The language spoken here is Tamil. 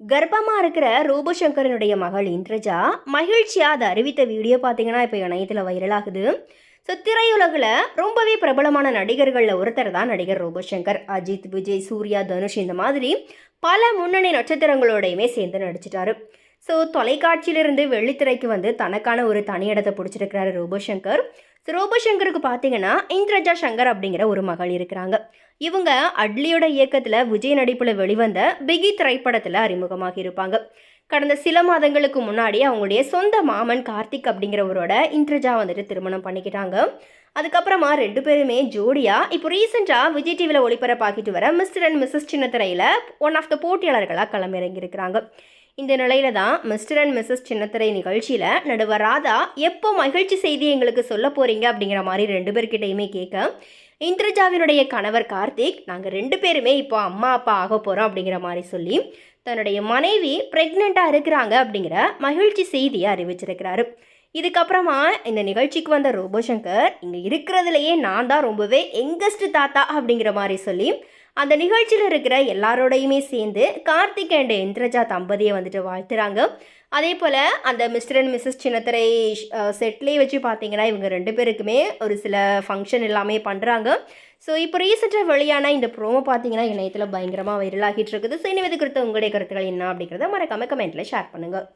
கர்ப்பமாக இருக்கிற ரூபசங்கரனுடைய மகள் இந்திரஜா மகிழ்ச்சியாக அதை அறிவித்த வீடியோ பார்த்தீங்கன்னா இப்போ இணையத்தில் வைரலாகுது. ஸோ திரையுலகில் ரொம்பவே பிரபலமான நடிகர்களில் ஒருத்தர் தான் நடிகர் ரோபோசங்கர். அஜித் விஜய் சூர்யா தனுஷ் இந்த மாதிரி பல முன்னணி நட்சத்திரங்களோடையுமே சேர்ந்து நடிச்சிட்டாரு. ஸோ தொலைக்காட்சியிலிருந்து வெள்ளித்திரைக்கு வந்து தனக்கான ஒரு தனி இடத்தை பிடிச்சிருக்கிறாரு ரோபோசங்கர். ரோபோசங்கருக்கு பார்த்தீங்கன்னா இந்திரஜா சங்கர் அப்படிங்கிற ஒரு மகள் இருக்கிறாங்க. இவங்க அட்லியோட இயக்கத்தில் விஜய் நடிப்பில் வெளிவந்த பிகி திரைப்படத்தில் அறிமுகமாக இருப்பாங்க. கடந்த சில மாதங்களுக்கு முன்னாடி அவங்களுடைய சொந்த மாமன் கார்த்திக் அப்படிங்கிறவரோட இந்திரஜா வந்துட்டு திருமணம் பண்ணிக்கிட்டாங்க. அதுக்கப்புறமா ரெண்டு பேருமே ஜோடியாக இப்போ ரீசெண்டாக விஜய் டிவியில் ஒளிபரப்பாக்கிட்டு வர மிஸ்டர் அண்ட் மிஸ்ஸஸ் சின்னத்திரையில் ஒன் ஆஃப் த போட்டியாளர்களாக களமிறங்கியிருக்கிறாங்க. இந்த நிலையில தான் மிஸ்டர் அண்ட் மிஸ்ஸஸ் சின்னத்திரை நிகழ்ச்சியில் நடுவர் ராதா எப்போ மகிழ்ச்சி செய்தி எங்களுக்கு சொல்ல போறீங்க அப்படிங்கிற மாதிரி ரெண்டு பேர்கிட்டையுமே கேட்க இந்திரஜாவினுடைய கணவர் கார்த்திக் நாங்கள் ரெண்டு பேருமே இப்போ அம்மா அப்பா ஆக போகிறோம் அப்படிங்கிற மாதிரி சொல்லி தன்னுடைய மனைவி ப்ரெக்னெண்ட்டாக இருக்கிறாங்க அப்படிங்கிற மகிழ்ச்சி செய்தியை அறிவிச்சிருக்கிறாரு. இதுக்கப்புறமா இந்த நிகழ்ச்சிக்கு வந்த ரோபோசங்கர் இங்கே இருக்கிறதுலையே நான் தான் ரொம்பவே எங்கஸ்ட் தாத்தா அப்படிங்கிற மாதிரி சொல்லி அந்த நிகழ்ச்சியில் இருக்கிற எல்லாரோடையுமே சேர்ந்து கார்த்திக் அண்ட் இந்திரஜா தம்பதியை வந்துட்டு வாழ்த்துறாங்க. அதே போல் அந்த மிஸ்டர் அண்ட் மிஸ்ஸஸ் சின்னத்திரை செட்லேயே வச்சு பார்த்தீங்கன்னா இவங்க ரெண்டு பேருக்குமே ஒரு சில ஃபங்க்ஷன் எல்லாமே பண்ணுறாங்க ஸோ இப்போ ரீசெண்டாக வெளியான இந்த ப்ரோமோ பார்த்தீங்கன்னா இணையத்தில் பயங்கரமாக வைரலாகிட்டு இருக்குது. ஸோ இனிமேது குறித்த உங்களுடைய கருத்துக்கள் என்ன அப்படிங்கிறத மறக்காம கமெண்ட்டில் ஷேர் பண்ணுங்கள்